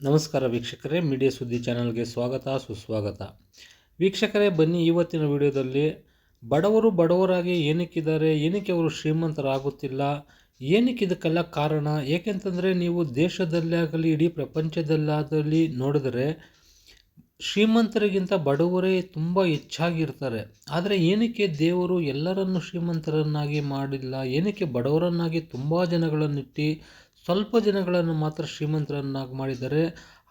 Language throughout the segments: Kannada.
ನಮಸ್ಕಾರ ವೀಕ್ಷಕರೇ, ಮೀಡಿಯಾ ಸುದ್ದಿ ಚಾನಲ್ಗೆ ಸ್ವಾಗತ, ಸುಸ್ವಾಗತ. ವೀಕ್ಷಕರೇ, ಬನ್ನಿ ಇವತ್ತಿನ ವಿಡಿಯೋದಲ್ಲಿ ಬಡವರು ಬಡವರಾಗಿ ಏನಕ್ಕಿದ್ದಾರೆ, ಏನಕ್ಕೆ ಅವರು ಶ್ರೀಮಂತರಾಗುತ್ತಿಲ್ಲ, ಏನಕ್ಕೆ ಇದಕ್ಕೆಲ್ಲ ಕಾರಣ, ಏಕೆಂತಂದರೆ ನೀವು ದೇಶದಲ್ಲೇ ಆಗಲಿ, ಇಡೀ ಪ್ರಪಂಚದಲ್ಲಾಗಲಿ ನೋಡಿದರೆ ಶ್ರೀಮಂತರಿಗಿಂತ ಬಡವರೇ ತುಂಬ ಹೆಚ್ಚಾಗಿರ್ತಾರೆ. ಆದರೆ ಏನಕ್ಕೆ ದೇವರು ಎಲ್ಲರನ್ನು ಶ್ರೀಮಂತರನ್ನಾಗಿ ಮಾಡಿಲ್ಲ, ಏನಕ್ಕೆ ಬಡವರನ್ನಾಗಿ ತುಂಬ ಜನಗಳನ್ನಿಟ್ಟು ಸ್ವಲ್ಪ ಜನಗಳನ್ನು ಮಾತ್ರ ಶ್ರೀಮಂತರನ್ನಾಗಿ ಮಾಡಿದ್ದಾರೆ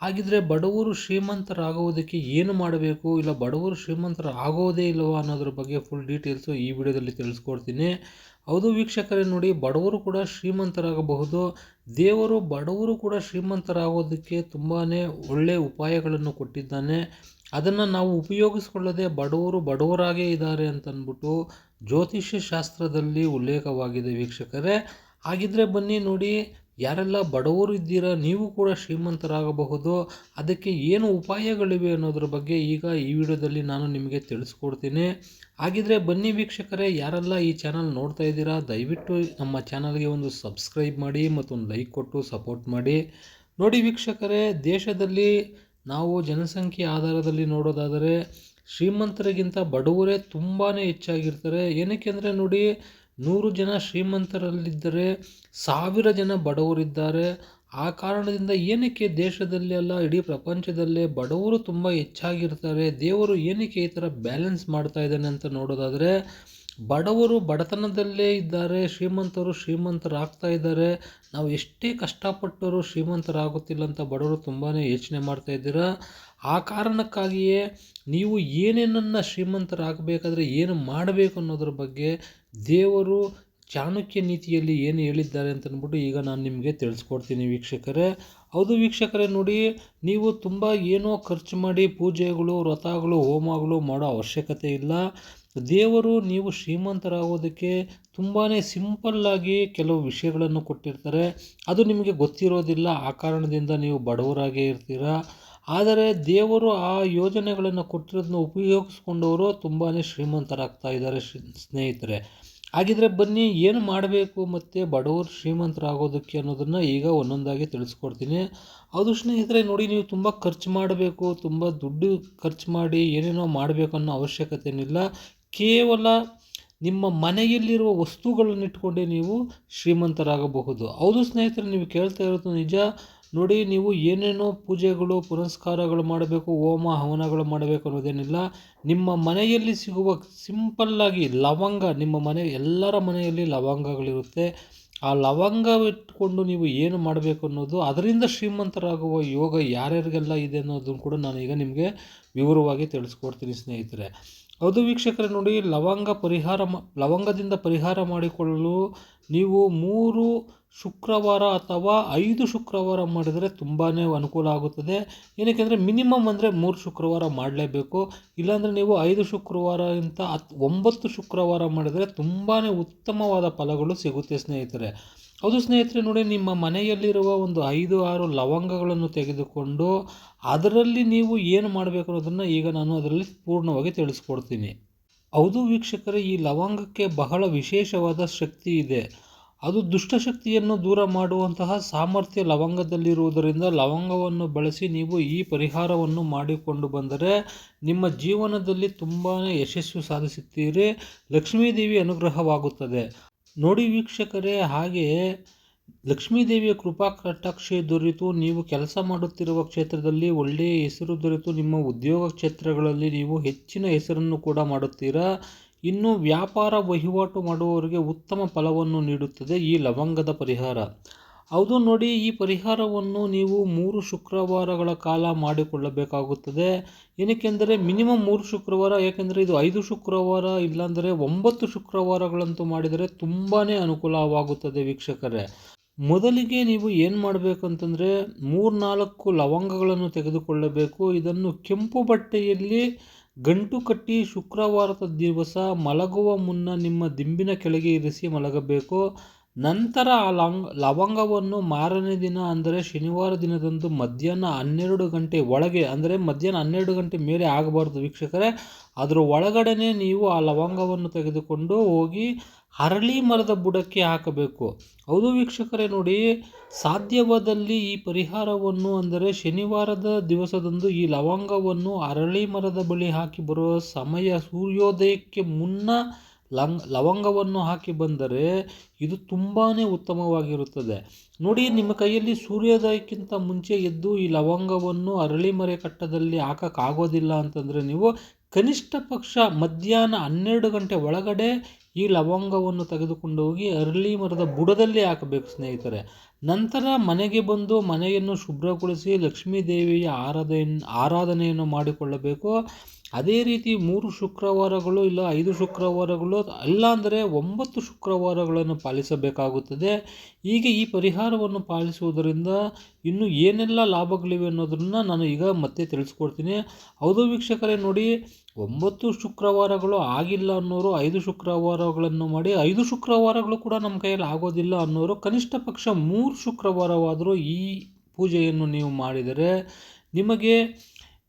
ಹಾಗಿದ್ರೆ ಬಡವರು ಶ್ರೀಮಂತರಾಗುವುದಕ್ಕೆ ಏನು ಮಾಡಬೇಕು? ಇಲ್ಲ ಬಡವರು ಶ್ರೀಮಂತರ ಆಗೋದೇ ಇಲ್ಲವಾ ಅನ್ನೋದ್ರ ಬಗ್ಗೆ ಫುಲ್ ಡೀಟೇಲ್ಸು ಈ ವಿಡಿಯೋದಲ್ಲಿ ತಿಳಿಸ್ಕೊಡ್ತೀನಿ. ಹೌದು ವೀಕ್ಷಕರೇ, ನೋಡಿ ಬಡವರು ಕೂಡ ಶ್ರೀಮಂತರಾಗಬಹುದು. ದೇವರು ಬಡವರು ಕೂಡ ಶ್ರೀಮಂತರಾಗೋದಕ್ಕೆ ತುಂಬಾ ಒಳ್ಳೆಯ ಉಪಾಯಗಳನ್ನು ಕೊಟ್ಟಿದ್ದಾನೆ. ಅದನ್ನು ನಾವು ಉಪಯೋಗಿಸ್ಕೊಳ್ಳದೆ ಬಡವರು ಬಡವರಾಗೇ ಇದ್ದಾರೆ ಅಂತಂದ್ಬಿಟ್ಟು ಜ್ಯೋತಿಷ್ಯ ಶಾಸ್ತ್ರದಲ್ಲಿ ಉಲ್ಲೇಖವಾಗಿದೆ ವೀಕ್ಷಕರೇ. ಹಾಗಿದ್ರೆ ಬನ್ನಿ ನೋಡಿ ಯಾರೆಲ್ಲ ಬಡವರು ಇದ್ದೀರಾ, ನೀವು ಕೂಡ ಶ್ರೀಮಂತರಾಗಬಹುದು. ಅದಕ್ಕೆ ಏನು ಉಪಾಯಗಳಿವೆ ಅನ್ನೋದ್ರ ಬಗ್ಗೆ ಈಗ ಈ ವಿಡಿಯೋದಲ್ಲಿ ನಾನು ನಿಮಗೆ ತಿಳಿಸ್ಕೊಡ್ತೀನಿ. ಹಾಗಿದ್ರೆ ಬನ್ನಿ ವೀಕ್ಷಕರೇ, ಯಾರೆಲ್ಲ ಈ ಚಾನಲ್ ನೋಡ್ತಾ ಇದ್ದೀರಾ, ದಯವಿಟ್ಟು ನಮ್ಮ ಚಾನಲ್ಗೆ ಒಂದು ಸಬ್ಸ್ಕ್ರೈಬ್ ಮಾಡಿ ಮತ್ತು ಒಂದು ಲೈಕ್ ಕೊಟ್ಟು ಸಪೋರ್ಟ್ ಮಾಡಿ. ನೋಡಿ ವೀಕ್ಷಕರೇ, ದೇಶದಲ್ಲಿ ನಾವು ಜನಸಂಖ್ಯೆ ಆಧಾರದಲ್ಲಿ ನೋಡೋದಾದರೆ ಶ್ರೀಮಂತರಿಗಿಂತ ಬಡವರೇ ತುಂಬಾ ಹೆಚ್ಚಾಗಿರ್ತಾರೆ. ಏನಕ್ಕೆ ಅಂದರೆ ನೋಡಿ ನೂರು ಜನ ಶ್ರೀಮಂತರಲ್ಲಿದ್ದರೆ ಸಾವಿರ ಜನ ಬಡವರಿದ್ದಾರೆ. ಆ ಕಾರಣದಿಂದ ಏನಕ್ಕೆ ದೇಶದಲ್ಲಿ ಅಲ್ಲ ಇಡೀ ಪ್ರಪಂಚದಲ್ಲೇ ಬಡವರು ತುಂಬ ಹೆಚ್ಚಾಗಿರ್ತಾರೆ, ದೇವರು ಏನಕ್ಕೆ ಈ ಥರ ಬ್ಯಾಲೆನ್ಸ್ ಮಾಡ್ತಾ ಇದ್ದಾನೆ ಅಂತ ನೋಡೋದಾದರೆ, ಬಡವರು ಬಡತನದಲ್ಲೇ ಇದ್ದಾರೆ, ಶ್ರೀಮಂತರು ಶ್ರೀಮಂತರಾಗ್ತಾ ಇದ್ದಾರೆ. ನಾವು ಎಷ್ಟೇ ಕಷ್ಟಪಟ್ಟರೂ ಶ್ರೀಮಂತರಾಗುತ್ತಿಲ್ಲ ಅಂತ ಬಡವರು ತುಂಬಾ ಯೋಚನೆ ಮಾಡ್ತಾ ಇದ್ದೀರಾ? ಆ ಕಾರಣಕ್ಕಾಗಿಯೇ ನೀವು ಏನೇನನ್ನು ಶ್ರೀಮಂತರಾಗಬೇಕಾದ್ರೆ ಏನು ಮಾಡಬೇಕು ಅನ್ನೋದ್ರ ಬಗ್ಗೆ ದೇವರು ಚಾಣಕ್ಯ ನೀತಿಯಲ್ಲಿ ಏನು ಹೇಳಿದ್ದಾರೆ ಅಂತ ಅಂದ್ಬಿಟ್ಟು ಈಗ ನಾನು ನಿಮಗೆ ತಿಳಿಸ್ಕೊಡ್ತೀನಿ ವೀಕ್ಷಕರೇ. ಹೌದು ವೀಕ್ಷಕರೇ, ನೋಡಿ, ನೀವು ತುಂಬ ಏನೋ ಖರ್ಚು ಮಾಡಿ ಪೂಜೆಗಳು, ವ್ರತಗಳು, ಹೋಮಗಳು ಮಾಡೋ ಅವಶ್ಯಕತೆ ಇಲ್ಲ. ದೇವರು ನೀವು ಶ್ರೀಮಂತರಾಗೋದಕ್ಕೆ ತುಂಬಾ ಸಿಂಪಲ್ಲಾಗಿ ಕೆಲವು ವಿಷಯಗಳನ್ನು ಕೊಟ್ಟಿರ್ತಾರೆ. ಅದು ನಿಮಗೆ ಗೊತ್ತಿರೋದಿಲ್ಲ, ಆ ಕಾರಣದಿಂದ ನೀವು ಬಡವರಾಗೇ ಇರ್ತೀರ? ಆದರೆ ದೇವರು ಆ ಯೋಜನೆಗಳನ್ನು ಕೊಟ್ಟಿರೋದನ್ನ ಉಪಯೋಗಿಸ್ಕೊಂಡವರು ತುಂಬಾ ಶ್ರೀಮಂತರಾಗ್ತಾ ಇದ್ದಾರೆ ಸ್ನೇಹಿತರೆ. ಹಾಗಿದ್ರೆ ಬನ್ನಿ, ಏನು ಮಾಡಬೇಕು ಮತ್ತು ಬಡವರು ಶ್ರೀಮಂತರಾಗೋದಕ್ಕೆ ಅನ್ನೋದನ್ನು ಈಗ ಒಂದೊಂದಾಗಿ ತಿಳಿಸ್ಕೊಡ್ತೀನಿ. ಅದು ಸ್ನೇಹಿತರೆ, ನೋಡಿ ನೀವು ತುಂಬ ಖರ್ಚು ಮಾಡಬೇಕು, ತುಂಬ ದುಡ್ಡು ಖರ್ಚು ಮಾಡಿ ಏನೇನೋ ಮಾಡಬೇಕು ಅನ್ನೋ ಅವಶ್ಯಕತೆ ಏನಿಲ್ಲ ಕೇವಲ ನಿಮ್ಮ ಮನೆಯಲ್ಲಿರುವ ವಸ್ತುಗಳನ್ನು ಇಟ್ಕೊಂಡೇ ನೀವು ಶ್ರೀಮಂತರಾಗಬಹುದು. ಹೌದು ಸ್ನೇಹಿತರೆ, ನೀವು ಕೇಳ್ತಾ ಇರೋದು ನಿಜ. ನೋಡಿ, ನೀವು ಏನೇನೋ ಪೂಜೆಗಳು, ಪುನಸ್ಕಾರಗಳು ಮಾಡಬೇಕು, ಹೋಮ ಹವನಗಳು ಮಾಡಬೇಕು ಅನ್ನೋದೇನಿಲ್ಲ. ನಿಮ್ಮ ಮನೆಯಲ್ಲಿ ಸಿಗುವ ಸಿಂಪಲ್ಲಾಗಿ ಲವಂಗ, ನಿಮ್ಮ ಮನೆ, ಎಲ್ಲರ ಮನೆಯಲ್ಲಿ ಲವಂಗಗಳಿರುತ್ತೆ. ಆ ಲವಂಗ ಇಟ್ಕೊಂಡು ನೀವು ಏನು ಮಾಡಬೇಕು ಅನ್ನೋದು, ಅದರಿಂದ ಶ್ರೀಮಂತರಾಗುವ ಯೋಗ ಯಾರ್ಯಾರಿಗೆಲ್ಲ ಇದೆ ಅನ್ನೋದನ್ನು ಕೂಡ ನಾನು ಈಗ ನಿಮಗೆ ವಿವರವಾಗಿ ತಿಳಿಸ್ಕೊಡ್ತೀನಿ, ಸ್ನೇಹಿತರೆ. ಹೌದು ವೀಕ್ಷಕರೇ, ನೋಡಿ, ಲವಂಗ ಪರಿಹಾರ ಮ, ಲವಂಗದಿಂದ ಪರಿಹಾರ ಮಾಡಿಕೊಳ್ಳಲು ನೀವು ಮೂರು ಶುಕ್ರವಾರ ಅಥವಾ ಐದು ಶುಕ್ರವಾರ ಮಾಡಿದರೆ ತುಂಬಾ ಅನುಕೂಲ ಆಗುತ್ತದೆ. ಏನಕ್ಕೆ ಅಂದರೆ ಮಿನಿಮಮ್ ಅಂದರೆ ಮೂರು ಶುಕ್ರವಾರ ಮಾಡಲೇಬೇಕು. ಇಲ್ಲಾಂದರೆ ನೀವು ಐದು ಶುಕ್ರವಾರಗಿಂತ ಹತ್ತು ಒಂಬತ್ತು ಶುಕ್ರವಾರ ಮಾಡಿದರೆ ತುಂಬಾ ಉತ್ತಮವಾದ ಫಲಗಳು ಸಿಗುತ್ತೆ ಸ್ನೇಹಿತರೆ. ಹೌದು ಸ್ನೇಹಿತರೆ, ನೋಡಿ ನಿಮ್ಮ ಮನೆಯಲ್ಲಿರುವ ಒಂದು ಐದು, ಆರು ಲವಂಗಗಳನ್ನು ತೆಗೆದುಕೊಂಡು ಅದರಲ್ಲಿ ನೀವು ಏನು ಮಾಡಬೇಕು ಅನ್ನೋದನ್ನು ಈಗ ನಾನು ಅದರಲ್ಲಿ ಪೂರ್ಣವಾಗಿ ತಿಳಿಸ್ಕೊಡ್ತೀನಿ. ಹೌದು ವೀಕ್ಷಕರೇ, ಈ ಲವಂಗಕ್ಕೆ ಬಹಳ ವಿಶೇಷವಾದ ಶಕ್ತಿ ಇದೆ. ಅದು ದುಷ್ಟಶಕ್ತಿಯನ್ನು ದೂರ ಮಾಡುವಂತಹ ಸಾಮರ್ಥ್ಯ ಲವಂಗದಲ್ಲಿರುವುದರಿಂದ ಲವಂಗವನ್ನು ಬಳಸಿ ನೀವು ಈ ಪರಿಹಾರವನ್ನು ಮಾಡಿಕೊಂಡು ಬಂದರೆ ನಿಮ್ಮ ಜೀವನದಲ್ಲಿ ತುಂಬಾ ಯಶಸ್ಸು ಸಾಧಿಸುತ್ತೀರಿ. ಲಕ್ಷ್ಮೀದೇವಿ ಅನುಗ್ರಹವಾಗುತ್ತದೆ. ನೋಡಿ ವೀಕ್ಷಕರೇ, ಹಾಗೆ ಲಕ್ಷ್ಮೀದೇವಿಯ ಕೃಪಾ ಕಟಾಕ್ಷೆ ದೊರೆತು, ನೀವು ಕೆಲಸ ಮಾಡುತ್ತಿರುವ ಕ್ಷೇತ್ರದಲ್ಲಿ ಒಳ್ಳೆಯ ಹೆಸರು ದೊರೆತು, ನಿಮ್ಮ ಉದ್ಯೋಗ ಕ್ಷೇತ್ರಗಳಲ್ಲಿ ನೀವು ಹೆಚ್ಚಿನ ಹೆಸರನ್ನು ಕೂಡ ಮಾಡುತ್ತೀರಾ? ಇನ್ನು ವ್ಯಾಪಾರ ವಹಿವಾಟು ಮಾಡುವವರಿಗೆ ಉತ್ತಮ ಫಲವನ್ನು ನೀಡುತ್ತದೆ ಈ ಲವಂಗದ ಪರಿಹಾರ. ಹೌದು ನೋಡಿ ಈ ಪರಿಹಾರವನ್ನು ನೀವು ಮೂರು ಶುಕ್ರವಾರಗಳ ಕಾಲ ಮಾಡಿಕೊಳ್ಳಬೇಕಾಗುತ್ತದೆ. ಏನಕ್ಕೆಂದರೆ ಮಿನಿಮಮ್ ಮೂರು ಶುಕ್ರವಾರ, ಏಕೆಂದರೆ ಇದು ಐದು ಶುಕ್ರವಾರ, ಇಲ್ಲಾಂದರೆ ಒಂಬತ್ತು ಶುಕ್ರವಾರಗಳಂತೂ ಮಾಡಿದರೆ ತುಂಬಾ ಅನುಕೂಲವಾಗುತ್ತದೆ ವೀಕ್ಷಕರೇ. ಮೊದಲಿಗೆ ನೀವು ಏನು ಮಾಡಬೇಕಂತಂದರೆ ಮೂರು ಮೂರ್ನಾಲ್ಕು ಲವಂಗಗಳನ್ನು ತೆಗೆದುಕೊಳ್ಳಬೇಕು. ಇದನ್ನು ಕೆಂಪು ಬಟ್ಟೆಯಲ್ಲಿ ಗಂಟು ಕಟ್ಟಿ ಶುಕ್ರವಾರದ ದಿವಸ ಮಲಗುವ ಮುನ್ನ ನಿಮ್ಮ ದಿಂಬಿನ ಕೆಳಗೆ ಇರಿಸಿ ಮಲಗಬೇಕು. ನಂತರ ಆ ಲವಂಗ ಲವಂಗವನ್ನು ಮಾರನೇ ದಿನ ಅಂದರೆ ಶನಿವಾರ ದಿನದಂದು ಮಧ್ಯಾಹ್ನ ಹನ್ನೆರಡು ಗಂಟೆ ಒಳಗೆ, ಅಂದರೆ ಮಧ್ಯಾಹ್ನ ಹನ್ನೆರಡು ಗಂಟೆ ಮೇಲೆ ಆಗಬಾರ್ದು ವೀಕ್ಷಕರೇ. ಅದರ ಒಳಗಡೆನೆ ನೀವು ಆ ಲವಂಗವನ್ನು ತೆಗೆದುಕೊಂಡು ಹೋಗಿ ಹರಳಿ ಮರದ ಬುಡಕ್ಕೆ ಹಾಕಬೇಕು. ಹೌದು ವೀಕ್ಷಕರೇ, ನೋಡಿ, ಸಾಧ್ಯವಾದಲ್ಲಿ ಈ ಪರಿಹಾರವನ್ನು ಅಂದರೆ ಶನಿವಾರದ ದಿವಸದಂದು ಈ ಲವಂಗವನ್ನು ಅರಳಿ ಮರದ ಬಳಿ ಹಾಕಿ ಬರುವ ಸಮಯ ಸೂರ್ಯೋದಯಕ್ಕೆ ಮುನ್ನ ಲಂಗ್ ಲವಂಗವನ್ನು ಹಾಕಿ ಬಂದರೆ ಇದು ತುಂಬಾ ಉತ್ತಮವಾಗಿರುತ್ತದೆ. ನೋಡಿ, ನಿಮ್ಮ ಕೈಯಲ್ಲಿ ಸೂರ್ಯೋದಯಕ್ಕಿಂತ ಮುಂಚೆ ಎದ್ದು ಈ ಲವಂಗವನ್ನು ಅರಳಿ ಮರೆ ಕಟ್ಟದಲ್ಲಿ ಹಾಕೋಕ್ಕಾಗೋದಿಲ್ಲ ಅಂತಂದರೆ ನೀವು ಕನಿಷ್ಠ ಪಕ್ಷ ಮಧ್ಯಾಹ್ನ ಹನ್ನೆರಡು ಗಂಟೆ ಒಳಗಡೆ ಈ ಲವಂಗವನ್ನು ತೆಗೆದುಕೊಂಡು ಹೋಗಿ ಅರಳಿ ಮರದ ಬುಡದಲ್ಲಿ ಹಾಕಬೇಕು ಸ್ನೇಹಿತರೆ. ನಂತರ ಮನೆಗೆ ಬಂದು ಮನೆಯನ್ನು ಶುಭ್ರಗೊಳಿಸಿ ಲಕ್ಷ್ಮೀ ದೇವಿಯ ಆರಾಧನೆ ಆರಾಧನೆಯನ್ನು ಮಾಡಿಕೊಳ್ಳಬೇಕು. ಅದೇ ರೀತಿ ಮೂರು ಶುಕ್ರವಾರಗಳು ಇಲ್ಲ ಐದು ಶುಕ್ರವಾರಗಳು ಅಲ್ಲ ಅಂದರೆ ಒಂಬತ್ತು ಶುಕ್ರವಾರಗಳನ್ನು ಪಾಲಿಸಬೇಕಾಗುತ್ತದೆ. ಹೀಗೆ ಈ ಪರಿಹಾರವನ್ನು ಪಾಲಿಸುವುದರಿಂದ ಇನ್ನು ಏನೆಲ್ಲ ಲಾಭಗಳಿವೆ ಅನ್ನೋದನ್ನು ನಾನು ಈಗ ಮತ್ತೆ ತಿಳಿಸ್ಕೊಡ್ತೀನಿ. ಹೌದು ವೀಕ್ಷಕರೇ, ನೋಡಿ, ಒಂಬತ್ತು ಶುಕ್ರವಾರಗಳು ಆಗಿಲ್ಲ ಅನ್ನೋರು ಐದು ಶುಕ್ರವಾರಗಳನ್ನು ಮಾಡಿ ಐದು ಶುಕ್ರವಾರಗಳು ಕೂಡ ನಮ್ಮ ಕೈಯಲ್ಲಿ ಆಗೋದಿಲ್ಲ ಅನ್ನೋರು ಕನಿಷ್ಠ ಪಕ್ಷ ಮೂರು ಶುಕ್ರವಾರವಾದರೂ ಈ ಪೂಜೆಯನ್ನು ನೀವು ಮಾಡಿದರೆ ನಿಮಗೆ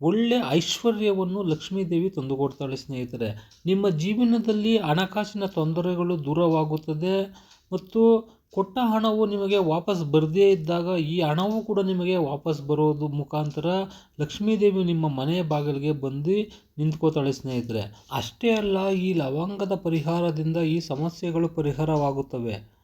ಒಳ್ಳೆ ಐಶ್ವರ್ಯವನ್ನು ಲಕ್ಷ್ಮೀದೇವಿ ತಂದುಕೊಡ್ತಾಳೆ ಸ್ನೇಹಿತರೆ. ನಿಮ್ಮ ಜೀವನದಲ್ಲಿ ಹಣಕಾಸಿನ ತೊಂದರೆಗಳು ದೂರವಾಗುತ್ತದೆ ಮತ್ತು ಕೊಟ್ಟ ಹಣವು ನಿಮಗೆ ವಾಪಸ್ ಬರದೇ ಇದ್ದಾಗ ಈ ಹಣವು ಕೂಡ ನಿಮಗೆ ವಾಪಸ್ ಬರೋದು ಮುಖಾಂತರ ಲಕ್ಷ್ಮೀದೇವಿ ನಿಮ್ಮ ಮನೆಯ ಬಾಗಿಲಿಗೆ ಬಂದು ನಿಂತ್ಕೋತಾಳೆ ಸ್ನೇಹಿತರೆ. ಅಷ್ಟೇ ಅಲ್ಲ, ಈ ಲವಂಗದ ಪರಿಹಾರದಿಂದ ಈ ಸಮಸ್ಯೆಗಳು ಪರಿಹಾರವಾಗುತ್ತವೆ.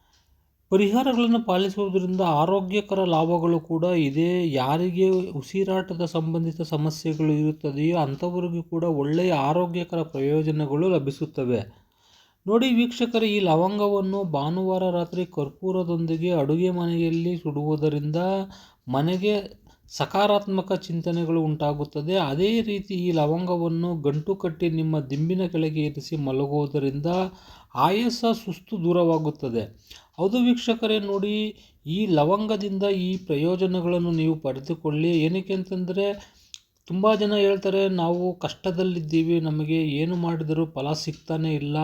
ಪರಿಹಾರಗಳನ್ನು ಪಾಲಿಸುವುದರಿಂದ ಆರೋಗ್ಯಕರ ಲಾಭಗಳು ಕೂಡ ಇದೆ. ಯಾರಿಗೆ ಉಸಿರಾಟದ ಸಂಬಂಧಿತ ಸಮಸ್ಯೆಗಳು ಇರುತ್ತದೆಯೋ ಅಂಥವರಿಗೂ ಕೂಡ ಒಳ್ಳೆಯ ಆರೋಗ್ಯಕರ ಪ್ರಯೋಜನಗಳು ಲಭಿಸುತ್ತವೆ. ನೋಡಿ ವೀಕ್ಷಕರು, ಈ ಲವಂಗವನ್ನು ಭಾನುವಾರ ರಾತ್ರಿ ಕರ್ಪೂರದೊಂದಿಗೆ ಅಡುಗೆ ಮನೆಯಲ್ಲಿ ಸುಡುವುದರಿಂದ ಮನೆಗೆ ಸಕಾರಾತ್ಮಕ ಚಿಂತನೆಗಳು ಉಂಟಾಗುತ್ತದೆ. ಅದೇ ರೀತಿ ಈ ಲವಂಗವನ್ನು ಗಂಟು ಕಟ್ಟಿ ನಿಮ್ಮ ದಿಂಬಿನ ಕೆಳಗೆ ಇರಿಸಿ ಮಲಗುವುದರಿಂದ ಆಯಾಸ ಸುಸ್ತು ದೂರವಾಗುತ್ತದೆ. ಹೌದು ವೀಕ್ಷಕರೇ, ನೋಡಿ, ಈ ಲವಂಗದಿಂದ ಈ ಪ್ರಯೋಜನಗಳನ್ನು ನೀವು ಪಡೆದುಕೊಳ್ಳಿ. ಏನಕ್ಕೆ ಅಂತಂದರೆ, ತುಂಬ ಜನ ಹೇಳ್ತಾರೆ, ನಾವು ಕಷ್ಟದಲ್ಲಿದ್ದೀವಿ, ನಮಗೆ ಏನು ಮಾಡಿದರೂ ಫಲ ಸಿಗ್ತಾನೇ ಇಲ್ಲ,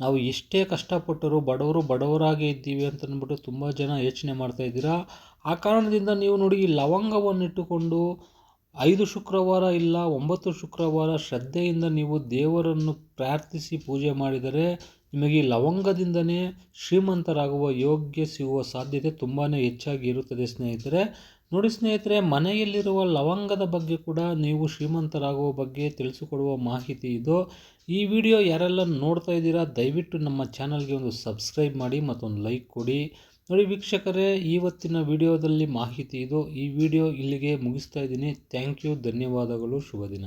ನಾವು ಎಷ್ಟೇ ಕಷ್ಟಪಟ್ಟರೂ ಬಡವರು ಬಡವರಾಗೇ ಇದ್ದೀವಿ ಅಂತಂದ್ಬಿಟ್ಟು ತುಂಬ ಜನ ಯೋಚನೆ ಮಾಡ್ತಾ ಇದ್ದೀರಾ? ಆ ಕಾರಣದಿಂದ ನೀವು ನೋಡಿ ಲವಂಗವನ್ನಿಟ್ಟುಕೊಂಡು ಐದು ಶುಕ್ರವಾರ ಇಲ್ಲ, ಒಂಬತ್ತು ಶುಕ್ರವಾರ ಶ್ರದ್ಧೆಯಿಂದ ನೀವು ದೇವರನ್ನು ಪ್ರಾರ್ಥಿಸಿ ಪೂಜೆ ಮಾಡಿದರೆ ನಿಮಗೆ ಲವಂಗದಿಂದನೇ ಶ್ರೀಮಂತರಾಗುವ ಯೋಗ್ಯ ಸಿಗುವ ಸಾಧ್ಯತೆ ತುಂಬಾ ಹೆಚ್ಚಾಗಿ ಇರುತ್ತದೆ ಸ್ನೇಹಿತರೆ. ನೋಡಿ ಸ್ನೇಹಿತರೆ, ಮನೆಯಲ್ಲಿರುವ ಲವಂಗದ ಬಗ್ಗೆ ಕೂಡ ನೀವು ಶ್ರೀಮಂತರಾಗುವ ಬಗ್ಗೆ ತಿಳಿಸಿಕೊಡುವ ಮಾಹಿತಿ ಇದು. ಈ ವಿಡಿಯೋ ಯಾರೆಲ್ಲ ನೋಡ್ತಾ ಇದ್ದೀರಾ, ದಯವಿಟ್ಟು ನಮ್ಮ ಚಾನಲ್ಗೆ ಒಂದು ಸಬ್ಸ್ಕ್ರೈಬ್ ಮಾಡಿ ಮತ್ತೊಂದು ಲೈಕ್ ಕೊಡಿ. ನೋಡಿ ವೀಕ್ಷಕರೇ ಇವತ್ತಿನ ವಿಡಿಯೋದಲ್ಲಿ ಮಾಹಿತಿ ಇದು. ಈ ವಿಡಿಯೋ ಇಲ್ಲಿಗೆ ಮುಗಿಸ್ತಾ ಇದ್ದೀನಿ. ಥ್ಯಾಂಕ್ ಯು ಧನ್ಯವಾದಗಳು. ಶುಭ ದಿನ.